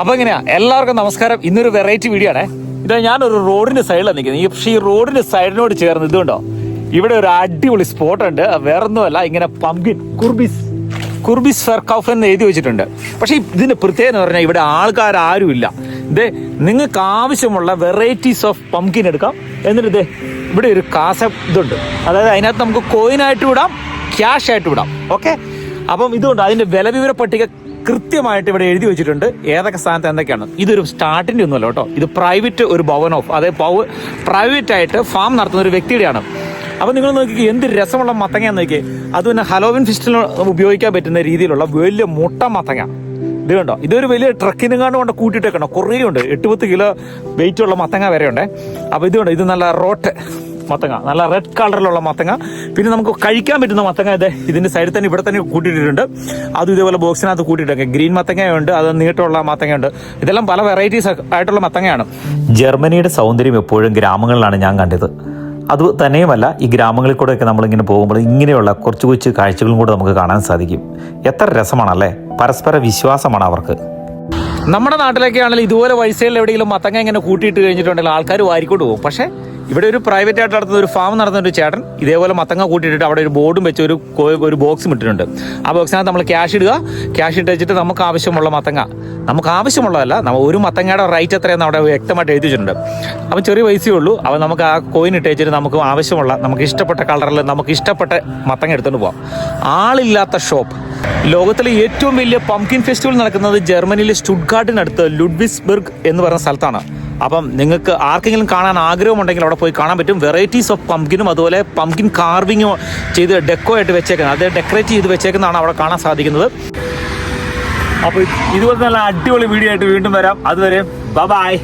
അപ്പൊ എങ്ങനെയാ? എല്ലാവർക്കും നമസ്കാരം. ഇന്നൊരു വെറൈറ്റി വീഡിയോ ആണ്. ഇതാ ഞാനൊരു റോഡിന്റെ സൈഡിലാണ് നിൽക്കുന്നത് പക്ഷേ ഈ റോഡിന്റെ സൈഡിനോട് ചേർന്ന് ഇതുണ്ടോ? ഇവിടെ ഒരു അടിപൊളി സ്പോട്ട് ഉണ്ട്. വേറൊന്നുമല്ല ഇങ്ങനെ പമ്പിൻ കുർബിസ് കുർബിസ് ഫെർക്കൗഫ് എന്ന് എഴുതി വെച്ചിട്ടുണ്ട്. പക്ഷേ ഇതിന്റെ പ്രത്യേകത എന്ന് പറഞ്ഞാൽ ഇവിടെ ആൾക്കാർ ആരും ഇല്ല ഇതേ നിങ്ങൾക്ക് ആവശ്യമുള്ള വെറൈറ്റീസ് ഓഫ് പംകിൻ എടുക്കാം. എന്നിട്ട് ഇതേ ഇവിടെ ഒരു കാസ ഇതുണ്ട്. അതായത് അതിനകത്ത് നമുക്ക് കോയിനായിട്ട് വിടാം ക്യാഷ് ആയിട്ട് വിടാം ഓക്കെ അപ്പം ഇതുകൊണ്ട് അതിന്റെ വില വിവര പട്ടിക കൃത്യമായിട്ട് ഇവിടെ എഴുതി വെച്ചിട്ടുണ്ട്. ഏതൊക്കെ സ്ഥാനത്ത് എന്തൊക്കെയാണ്. ഇതൊരു സ്റ്റാർട്ടിന്റെ ഒന്നുമല്ല കേട്ടോ. ഇത് പ്രൈവറ്റ് ഒരു ഭവൻ ഓഫ് അതായത് പ്രൈവറ്റ് ആയിട്ട് ഫാം നടത്തുന്ന ഒരു വ്യക്തിയുടെയാണ്. അപ്പോൾ നിങ്ങൾ നോക്കി എന്ത് രസമുള്ള മത്തങ്ങയാന്ന് നോക്കി അത് പിന്നെ ഹലോവിൻ ഫിസ്റ്റിൽ ഉപയോഗിക്കാൻ പറ്റുന്ന രീതിയിലുള്ള വലിയ മുട്ട മത്തങ്ങ. ഇത് കണ്ടോ? ഇതൊരു വലിയ ട്രക്കിനെങ്ങാണ്ട് കൊണ്ട് കൂട്ടിയിട്ടേക്കണോ? കുറേ ഉണ്ട് എട്ട് പത്ത് കിലോ വെയിറ്റ് ഉള്ള മത്തങ്ങ വരെ ഉണ്ട് അപ്പോൾ ഇത് കണ്ടോ? ഇത് നല്ല റോട്ട് മത്തങ്ങ. നല്ല റെഡ് കളറിലുള്ള മത്തങ്ങ. പിന്നെ നമുക്ക് കഴിക്കാൻ പറ്റുന്ന മത്തങ്ങ ഇത് ഇതിന്റെ സൈഡിൽ തന്നെ ഇവിടെ തന്നെ കൂട്ടിയിട്ടുണ്ട് അതും ഇതേപോലെ ബോക്സിനകത്ത് കൂട്ടിയിട്ടൊക്കെ. ഗ്രീൻ മത്തങ്ങയുണ്ട് അത് നീട്ടമുള്ള മത്തങ്ങയുണ്ട്. ഇതെല്ലാം പല വെറൈറ്റീസ് ആയിട്ടുള്ള മത്തങ്ങയാണ്. ജർമ്മനിയുടെ സൗന്ദര്യം എപ്പോഴും ഗ്രാമങ്ങളിലാണ് ഞാൻ കണ്ടത്. അത് തന്നെയുമല്ല ഈ ഗ്രാമങ്ങളിൽ കൂടെയൊക്കെ നമ്മളിങ്ങനെ പോകുമ്പോൾ ഇങ്ങനെയുള്ള കുറച്ച് കുറച്ച് കാഴ്ചകളും കൂടെ നമുക്ക് കാണാൻ സാധിക്കും. എത്ര രസമാണല്ലേ? പരസ്പര വിശ്വാസമാണ് അവർക്ക്. നമ്മുടെ നാട്ടിലൊക്കെ ആണെങ്കിൽ ഇതുപോലെ വഴിസൈഡിൽ എവിടെയെങ്കിലും മത്തങ്ങ ഇങ്ങനെ കൂട്ടിയിട്ട് കഴിഞ്ഞിട്ടുണ്ടെങ്കിൽ ആൾക്കാർ വാരിക്കൊണ്ട് പോകും. പക്ഷേ ഇവിടെ ഒരു പ്രൈവറ്റ് ആയിട്ട് നടത്തുന്ന ഒരു ഫാം നടത്തുന്ന ഒരു ചേട്ടൻ ഇതേപോലെ മത്തങ്ങ കൂട്ടിയിട്ട് അവിടെ ഒരു ബോർഡും വെച്ച് ഒരു ഒരു ബോക്സും ഇട്ടിട്ടുണ്ട്. ആ ബോക്സിനകത്ത് നമ്മൾ ക്യാഷ് ഇടുക. ക്യാഷ് ഇട്ട് വെച്ചിട്ട് നമുക്ക് ആവശ്യമുള്ള മത്തങ്ങ. നമുക്ക് ആവശ്യമുള്ളതല്ല നമ്മൾ ഒരു മത്തങ്ങയുടെ റേറ്റ് എത്രയെന്ന് അവിടെ വ്യക്തമായിട്ട് എഴുതി വെച്ചിട്ടുണ്ട്. അപ്പം ചെറിയ പൈസയേ ഉള്ളൂ. അപ്പം നമുക്ക് ആ കോയിൻ ഇട്ട് വെച്ചിട്ട് നമുക്ക് ആവശ്യമുള്ള നമുക്ക് ഇഷ്ടപ്പെട്ട കളറിൽ നമുക്ക് ഇഷ്ടപ്പെട്ട മത്തങ്ങ എടുത്തുകൊണ്ട് പോകാം ആളില്ലാത്ത ഷോപ്പ് ലോകത്തിലെ ഏറ്റവും വലിയ പംകിൻ ഫെസ്റ്റിവൽ നടക്കുന്നത് ജർമ്മനിയിലെ സ്റ്റുഡ്ഗാർഡിനടുത്ത് ലുഡ്വിസ്ബർഗ് എന്ന് പറയുന്ന സ്ഥലത്താണ്. അപ്പം നിങ്ങൾക്ക് ആർക്കെങ്കിലും കാണാൻ ആഗ്രഹമുണ്ടെങ്കിൽ അവിടെ പോയി കാണാൻ പറ്റും. വെറൈറ്റീസ് ഓഫ് പംകിനും അതുപോലെ പംകിൻ കാർവിങ്ങോ ചെയ്ത് ഡെക്കോ ആയിട്ട് വെച്ചേക്കുന്നത്. അത് ഡെക്കറേറ്റ് ചെയ്ത് വെച്ചേക്കുന്നതാണ് അവിടെ കാണാൻ സാധിക്കുന്നത്. അപ്പോൾ ഇതുപോലെ നല്ല അടിപൊളി വീഡിയോ ആയിട്ട് വീണ്ടും വരാം. അതുവരെ ബൈ